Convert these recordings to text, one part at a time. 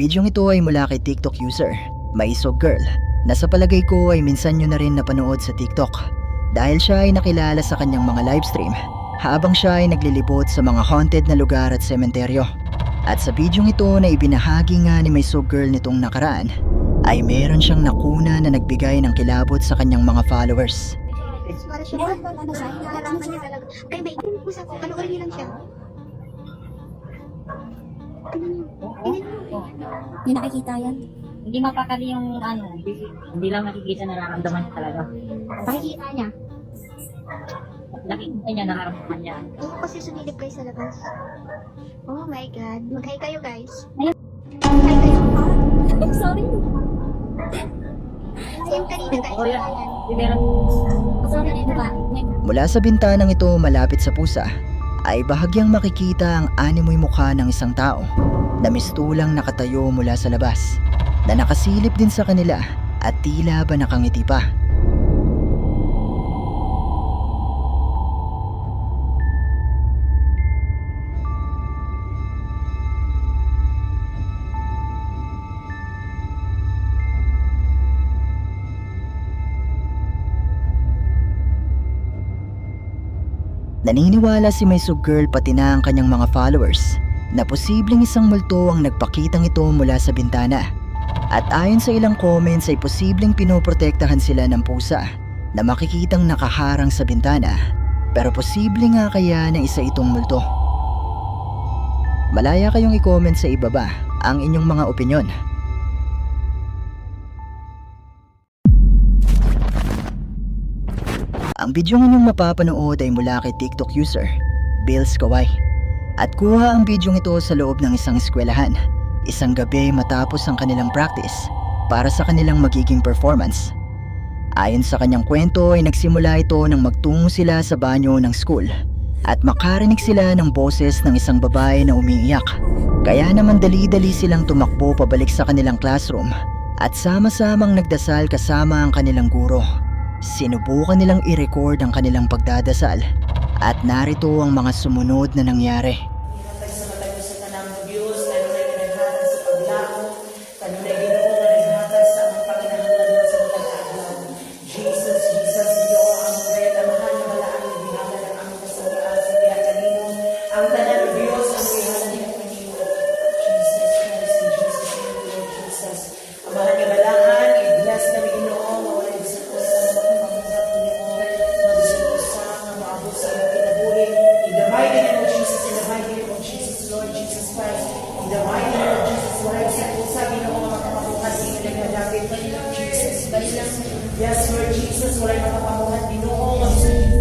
Bidyong ito ay mula kay TikTok user, Maisog Girl, na sa palagay ko ay minsan nyo na rin napanood sa TikTok dahil siya ay nakilala sa kanyang mga livestream habang siya ay naglilibot sa mga haunted na lugar at sementeryo. At sa bidyong ito na ibinahagi nga ni Maisog Girl nitong nakaraan, ay meron siyang nakuna na nagbigay ng kilabot sa kanyang mga followers. Ano. Kaya may ko, panoorin niyo lang siya. Hindi nakikita yan. Hindi mapakali yung ano, hindi, lang nakikita nararamdaman niya talaga. Pakikita niya. Nakikita niya, nararamdaman niya. Oo, kasi sumilip kayo sa labas. Oh my God. Mag-hi kayo, guys. Ayun. Hi kayo. Sorry. Same kanina, guys. Oo, yan. Meron, Sorry, ano ba? Mula sa bintanang ito malapit sa pusa, ay bahagyang makikita ang animoy mukha ng isang tao na mistulang nakatayo mula sa labas, na nakasilip din sa kanila at tila ba nakangiti pa. Naniniwala si Maisog Girl pati na ang kanyang mga followers na posibleng isang multo ang nagpakitang ito mula sa bintana. At ayon sa ilang comments ay posibleng pinoprotektahan sila ng pusa na makikitang nakaharang sa bintana pero posible nga kaya na isa itong multo. Malaya kayong i-comment sa ibaba ang inyong mga opinyon. Ang bidyong inyong mapapanood ay mula kay TikTok user, Bills Kawai. At kuha ang bidyong ito sa loob ng isang eskwelahan, isang gabi matapos ang kanilang practice para sa kanilang magiging performance. Ayon sa kanyang kwento ay nagsimula ito nang magtungo sila sa banyo ng school at makarinig sila ng boses ng isang babae na umiiyak. Kaya naman dali-dali silang tumakbo pabalik sa kanilang classroom at sama-samang nagdasal kasama ang kanilang guro. Sinubukan nilang i-record ang kanilang pagdadasal at narito ang mga sumunod na nangyari.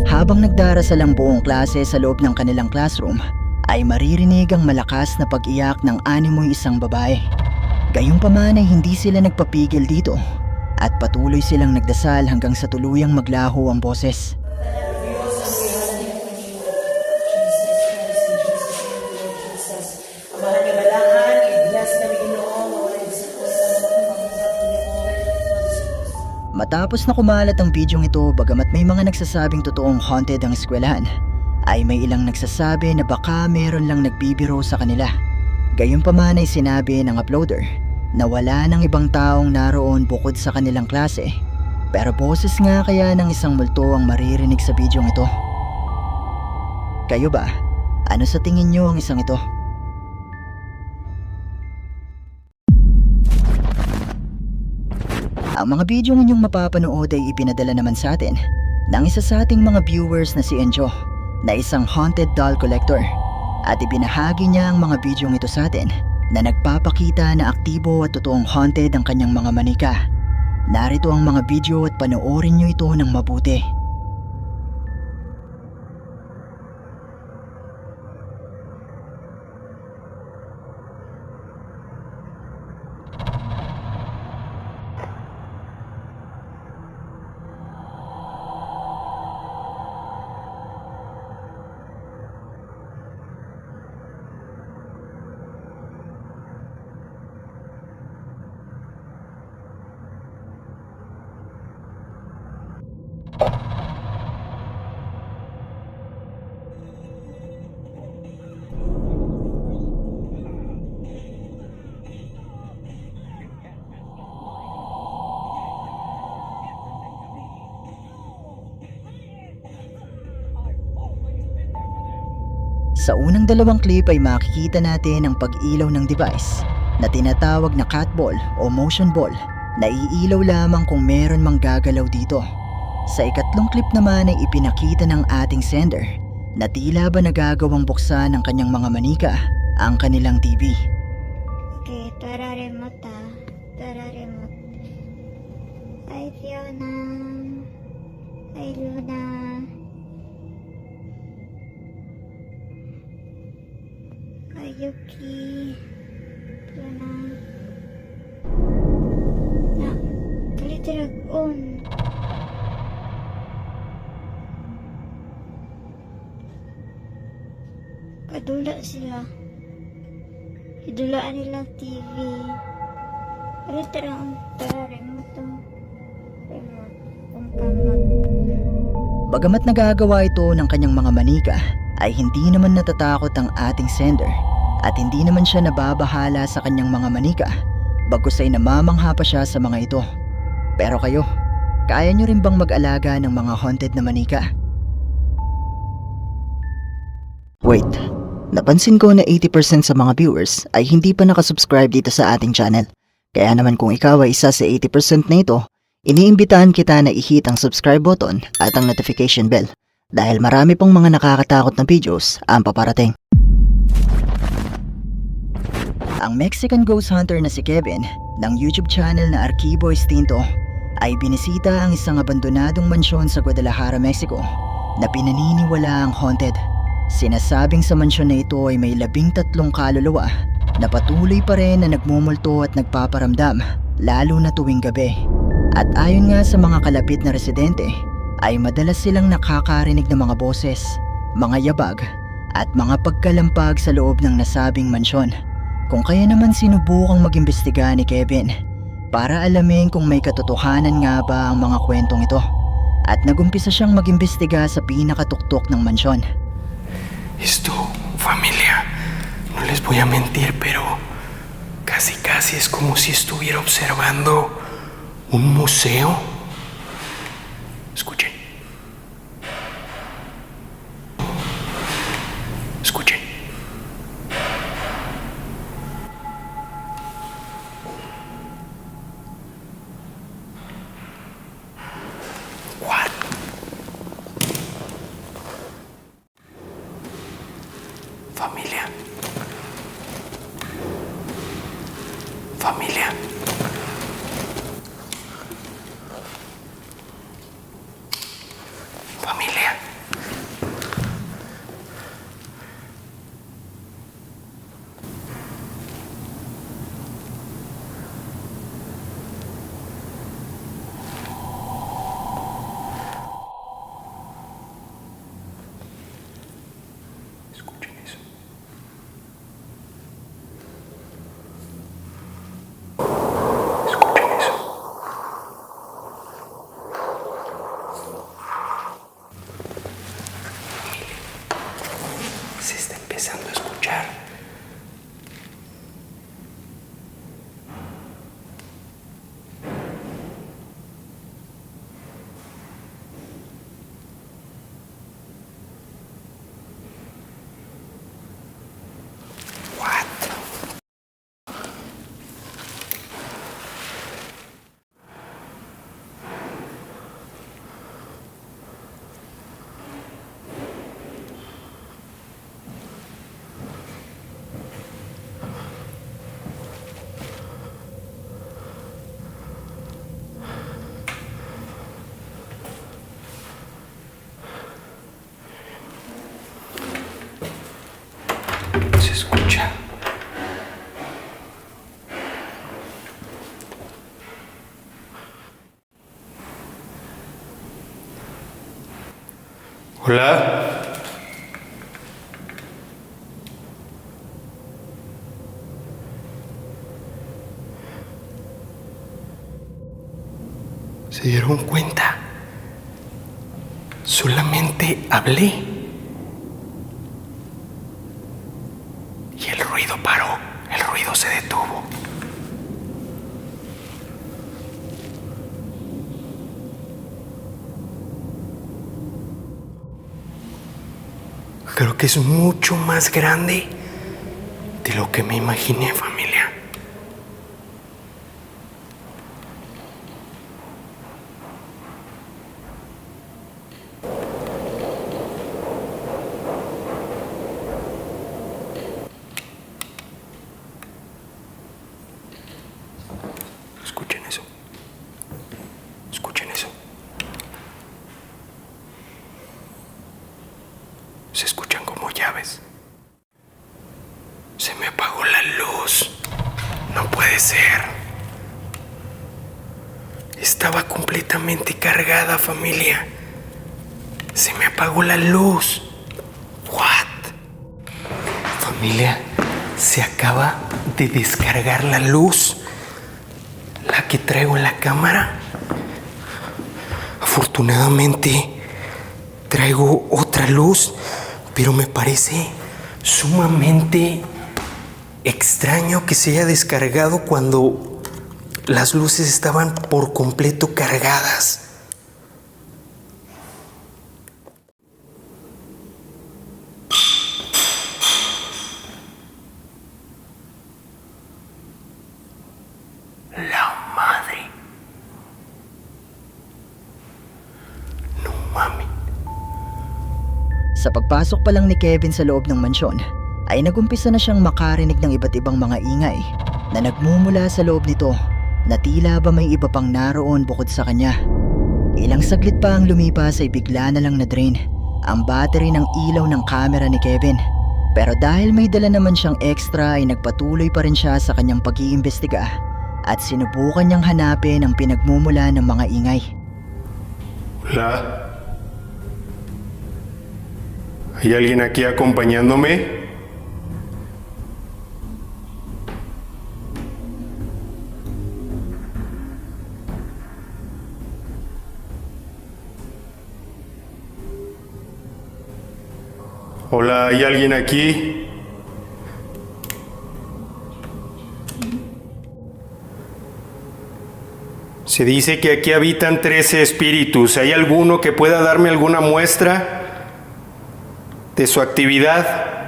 Habang nagdarasal ang buong klase sa loob ng kanilang classroom, ay maririnig ang malakas na pag-iyak ng animoy isang babae. Gayunpaman ay hindi sila nagpapigil dito at patuloy silang nagdasal hanggang sa tuluyang maglaho ang boses. Matapos na kumalat ang bidyong ito bagamat may mga nagsasabing totoong haunted ang eskwelahan, ay may ilang nagsasabi na baka meron lang nagbibiro sa kanila. Gayunpaman ay sinabi ng uploader na wala ng ibang taong naroon bukod sa kanilang klase. Pero boses nga kaya ng isang multo ang maririnig sa bidyong ito. Kayo ba? Ano sa tingin nyo ang isang ito? Ang mga bidyong inyong mapapanood ay ipinadala naman sa atin ng isa sa ating mga viewers na si Enjo na isang haunted doll collector at ibinahagi niya ang mga bidyong ito sa atin na nagpapakita na aktibo at totoong haunted ang kanyang mga manika. Narito ang mga video at panoorin niyo ito ng mabuti. Sa unang dalawang clip ay makikita natin ang pag-ilaw ng device na tinatawag na cat ball o motion ball na iilaw lamang kung meron mang gagalaw dito. Sa ikatlong clip naman ay ipinakita ng ating sender na tila ba nagagawang buksan ng kanyang mga manika ang kanilang TV. Hi Yuki. Fiona. Na, kalitirag on. Sila. Idulaan nila TV. Ano tarang tara remote to. Remote. Bagamat nagagawa ito ng kanyang mga manika, ay hindi naman natatakot ang ating sender at hindi naman siya nababahala sa kanyang mga manika bagkus ay namamangha pa siya sa mga ito. Pero kayo, kaya nyo rin bang mag-alaga ng mga haunted na manika? Wait, napansin ko na 80% sa mga viewers ay hindi pa nakasubscribe dito sa ating channel. Kaya naman kung ikaw ay isa sa 80% na ito, iniimbitahan kita na i-hit ang subscribe button at ang notification bell dahil marami pong mga nakakatakot na videos ang paparating. Ang Mexican ghost hunter na si Kevin ng YouTube channel na Archivo Instinto ay binisita ang isang abandonadong mansyon sa Guadalajara, Mexico na pinaniniwala ang haunted. Sinasabing sa mansyon na ito ay may labing tatlong kaluluwa na patuloy pa rin na nagmumulto at nagpaparamdam lalo na tuwing gabi. At ayon nga sa mga kalapit na residente ay madalas silang nakakarinig ng mga boses, mga yabag at mga pagkalampag sa loob ng nasabing mansyon. Kung kaya naman sinubukang mag-imbestiga ni Kevin para alamin kung may katotohanan nga ba ang mga kwentong ito. At nagumpisa siyang mag-imbestiga sa pinakatuktok ng mansyon. Esto, familia, no les voy a mentir, pero casi casi es como si estuviera observando un museo. Escuchen. ¿Se dieron cuenta? Solamente hablé. Y el ruido paró, el ruido se detuvo. Creo que es mucho más grande de lo que me imaginé. Escuchen eso. Escuchen eso. Se escuchan como llaves. Se me apagó la luz. No puede ser. Estaba completamente cargada, familia. Se me apagó la luz. What? Familia, se acaba de descargar la luz. La que traigo en la cámara. Afortunadamente, traigo otra luz, pero me parece sumamente extraño que se haya descargado cuando las luces estaban por completo cargadas. Pagpasok pa lang ni Kevin sa loob ng mansyon, ay nagumpisa na siyang makarinig ng iba't ibang mga ingay na nagmumula sa loob nito na tila ba may iba pang naroon bukod sa kanya. Ilang saglit pa ang lumipas ay bigla na lang na-drain ang battery ng ilaw ng kamera ni Kevin. Pero dahil may dala naman siyang extra ay nagpatuloy pa rin siya sa kanyang pag-iimbestiga at sinubukan niyang hanapin ang pinagmumula ng mga ingay. Hola. ¿Hay alguien aquí acompañándome? Hola, ¿hay alguien aquí? Se dice que aquí habitan 13 espíritus. ¿Hay alguno que pueda darme alguna muestra de su actividad?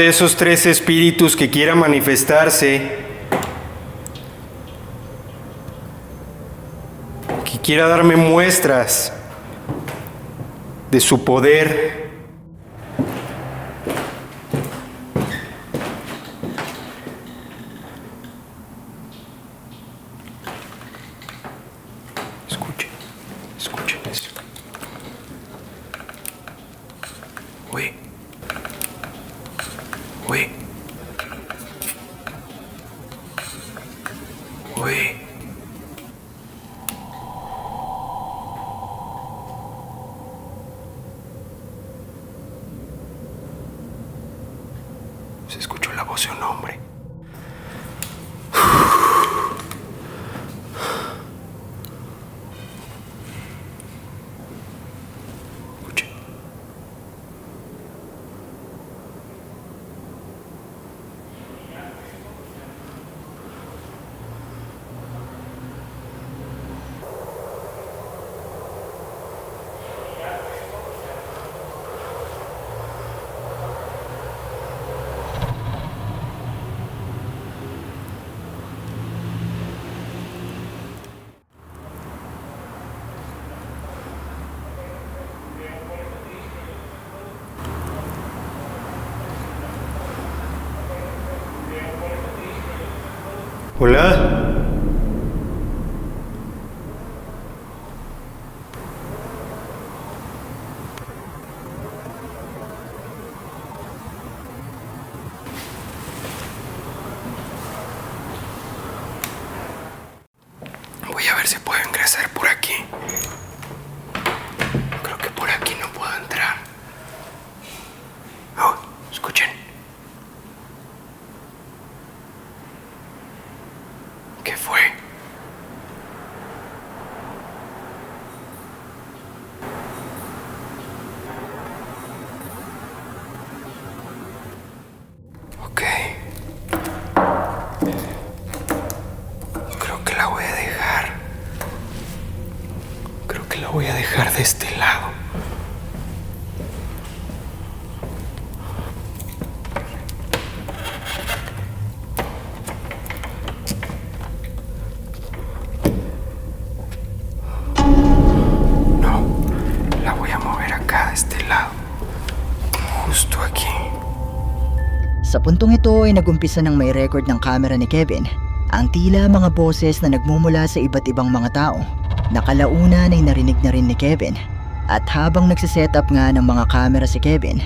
De esos tres espíritus que quiera manifestarse, que quiera darme muestras de su poder, Hola. Voy a ver si puedo ingresar por aquí. Justo aquí. Sa puntong ito ay nagumpisa ng may record ng camera ni Kevin ang tila mga boses na nagmumula sa iba't ibang mga tao. Nakalaunan ay narinig na rin ni Kevin at habang nagsiset up nga ng mga camera si Kevin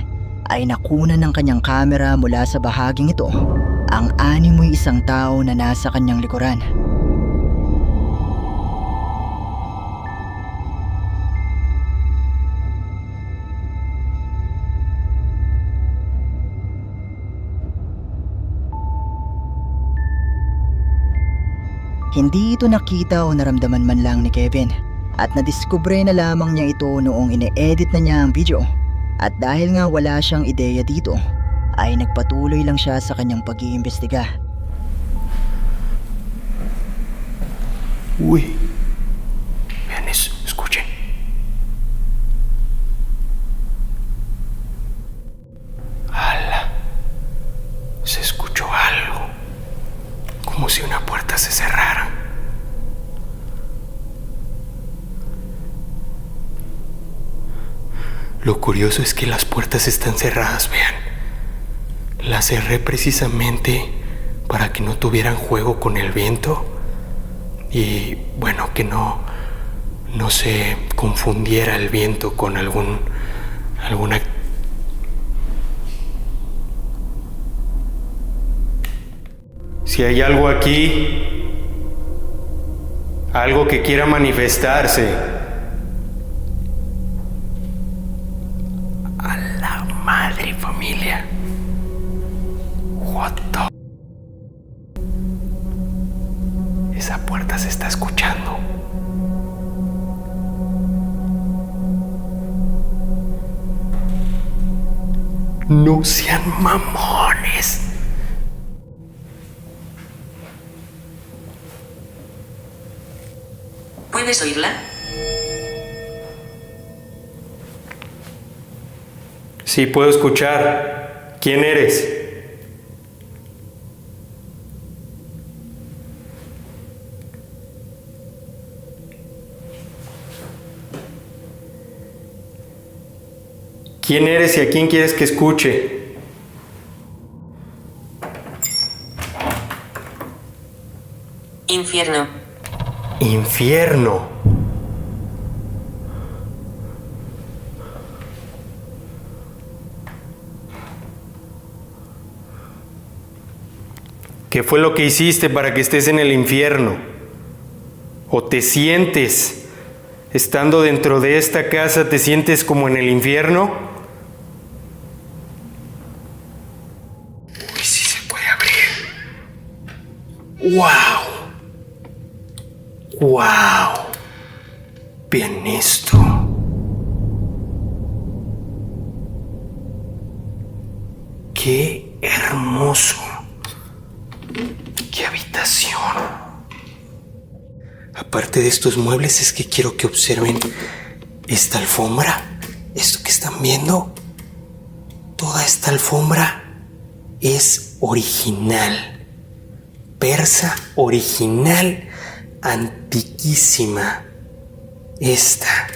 ay nakunan ng kanyang camera mula sa bahaging ito ang animoy isang tao na nasa kanyang likuran. Hindi ito nakita o naramdaman man lang ni Kevin at nadiskubre na lamang niya ito noong ine-edit na niya ang video. At dahil nga wala siyang ideya dito, ay nagpatuloy lang siya sa kanyang pag-iimbestiga. Uy. Están cerradas, vean. Las cerré precisamente para que no tuvieran juego con el viento y bueno, que no, no se confundiera el viento con algún, alguna... Si hay algo aquí, algo que quiera manifestarse, a la madre familia. What the... Esa puerta se está escuchando. No sean mamones. ¿Puedes oírla? Sí, puedo escuchar. ¿Quién eres? ¿Quién eres y a quién quieres que escuche? Infierno. Infierno. ¿Qué fue lo que hiciste para que estés en el infierno? ¿O te sientes, estando dentro de esta casa, te sientes como en el infierno? Uy, sí se puede abrir. ¡Wow! ¡Wow! Bien esto. ¡Qué hermoso! Aparte de estos muebles es que quiero que observen esta alfombra. Esto que están viendo. Toda esta alfombra es original. Persa original antiquísima esta.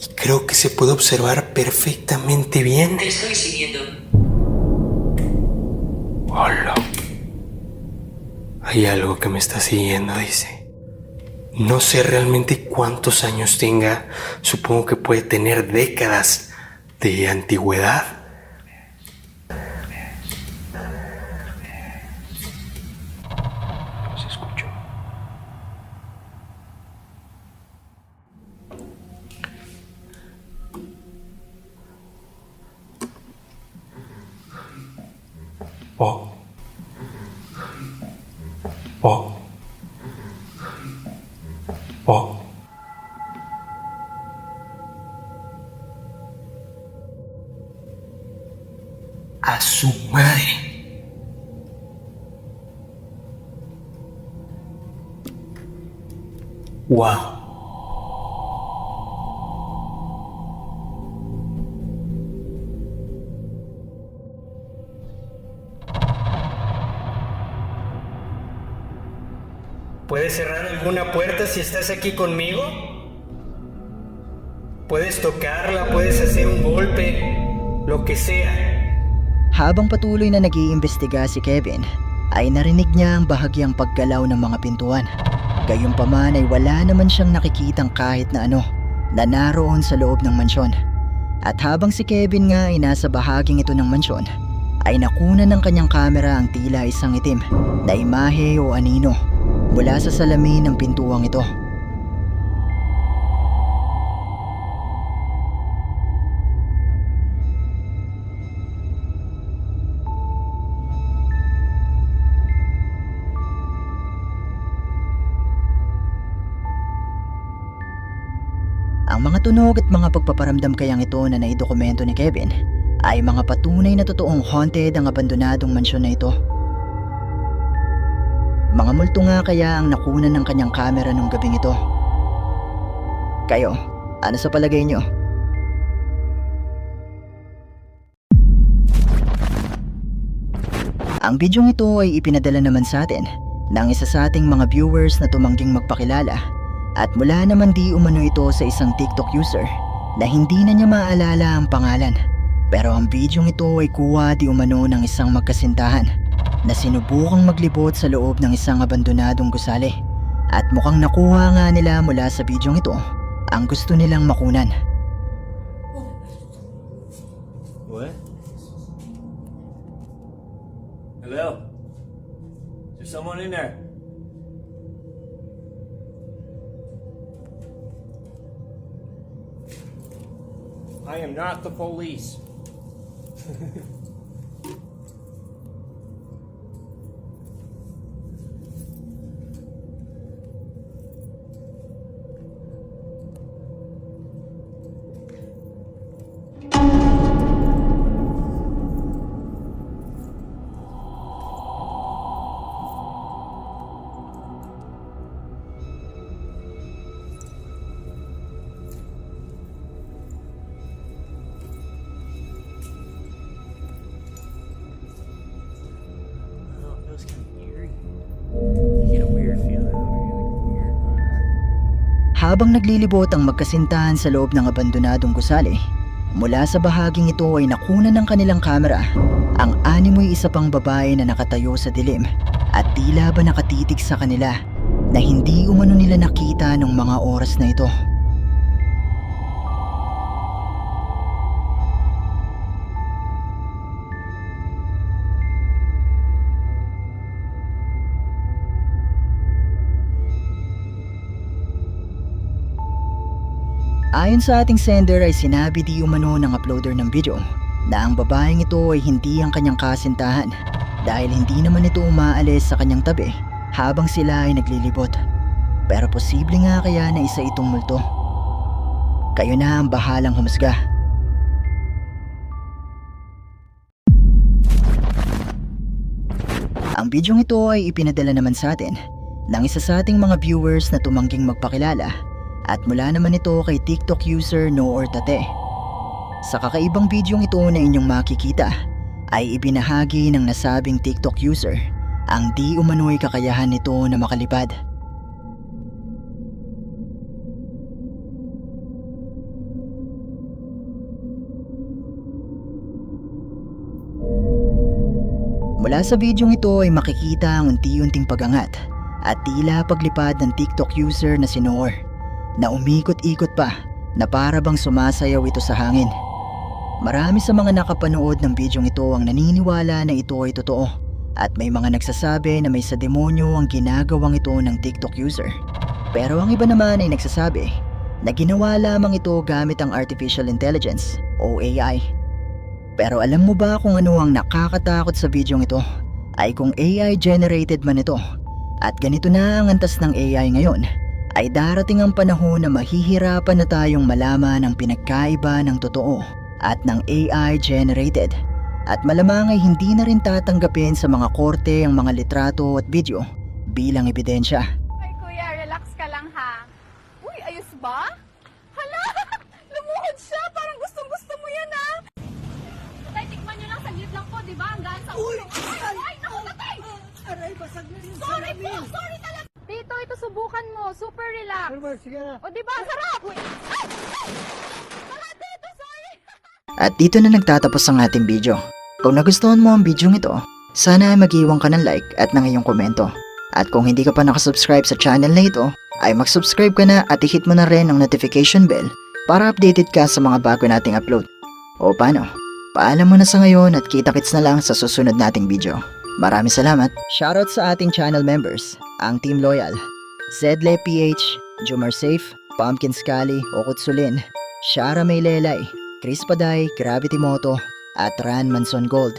Y creo que se puede observar perfectamente bien. Te estoy siguiendo. Hola. Hay algo que me está siguiendo, dice. No sé realmente cuántos años tenga. Supongo que puede tener décadas de antigüedad. su madre. Wow. ¿Puedes cerrar alguna puerta si estás aquí conmigo? Puedes tocarla, puedes hacer un golpe, lo que sea. Habang patuloy na nag-iimbestiga si Kevin, ay narinig niya ang bahagyang paggalaw ng mga pintuan. Gayunpaman ay wala naman siyang nakikitang kahit na ano na naroon sa loob ng mansyon. At habang si Kevin nga ay nasa bahaging ito ng mansyon, ay nakuna ng kanyang kamera ang tila isang itim na imahe o anino mula sa salamin ng pintuang ito. Tunog at mga pagpaparamdam kayang ito na naidokumento ni Kevin ay mga patunay na totoong haunted ang abandonadong mansyon na ito. Mga multo nga kaya ang nakunan ng kanyang kamera nung gabing ito. Kayo, ano sa palagay nyo? Ang bidyong ito ay ipinadala naman sa atin ng isa sa ating mga viewers na tumangging magpakilala at mula naman di umano ito sa isang TikTok user na hindi na niya maalala ang pangalan. Pero ang bidyong ito ay kuha di umano ng isang magkasintahan na sinubukang maglibot sa loob ng isang abandonadong gusali. At mukhang nakuha nga nila mula sa bidyong ito ang gusto nilang makunan. What? Hello? Is there someone in there? I am not the police. Habang naglilibot ang magkasintahan sa loob ng abandonadong gusali, mula sa bahaging ito ay nakunan ng kanilang kamera ang animoy isa pang babae na nakatayo sa dilim at tila ba nakatitig sa kanila na hindi umano nila nakita ng mga oras na ito. Ayon sa ating sender ay sinabi di umano ng uploader ng video na ang babaeng ito ay hindi ang kanyang kasintahan dahil hindi naman ito umaalis sa kanyang tabi habang sila ay naglilibot. Pero posible nga kaya na isa itong multo. Kayo na ang bahalang humusga. Ang bidyong ito ay ipinadala naman sa atin ng isa sa ating mga viewers na tumangging magpakilala at mula naman ito kay TikTok user No or Tate. Sa kakaibang bidyong ito na inyong makikita ay ibinahagi ng nasabing TikTok user ang di umano'y kakayahan nito na makalipad. Mula sa bidyong ito ay makikita ang unti-unting pagangat at tila paglipad ng TikTok user na si Noor na umikot-ikot pa na para bang sumasayaw ito sa hangin. Marami sa mga nakapanood ng bidyong ito ang naniniwala na ito ay totoo at may mga nagsasabi na may sa demonyo ang ginagawang ito ng TikTok user. Pero ang iba naman ay nagsasabi na ginawa lamang ito gamit ang Artificial Intelligence o AI. Pero alam mo ba kung ano ang nakakatakot sa bidyong ito? Ay kung AI generated man ito at ganito na ang antas ng AI ngayon ay darating ang panahon na mahihirapan na tayong malaman ang pinagkaiba ng totoo at ng AI-generated. At malamang ay hindi na rin tatanggapin sa mga korte ang mga litrato at video bilang ebidensya. Ay kuya, relax ka lang ha. Uy, ayos ba? Hala, lumuhod siya. Parang gustong-gusto mo yan ha. Patay, tikman nyo lang. Saglit lang po, di ba? Ang gaan sa ulo. Uy, ay, ay, ay, naku, patay! Uh, aray, basag na rin Sorry po, sorry ito subukan mo. Super relax. O, di ba? Sarap! Baka, Tito, sorry! At dito na nagtatapos ang ating video. Kung nagustuhan mo ang video ito, sana ay mag-iwan ka ng like at ng iyong komento. At kung hindi ka pa nakasubscribe sa channel na ito, ay mag-subscribe ka na at i-hit mo na rin ang notification bell para updated ka sa mga bago nating upload. O paano? Paalam mo na sa ngayon at kita-kits na lang sa susunod nating video. Maraming salamat. Shoutout sa ating channel members, ang Team Loyal, Zedle PH, Jumar Safe, Pumpkin Scully, Okutsulin, Shara Maylelay, Chris Paday, Gravity Moto, at Ran Manson Gold.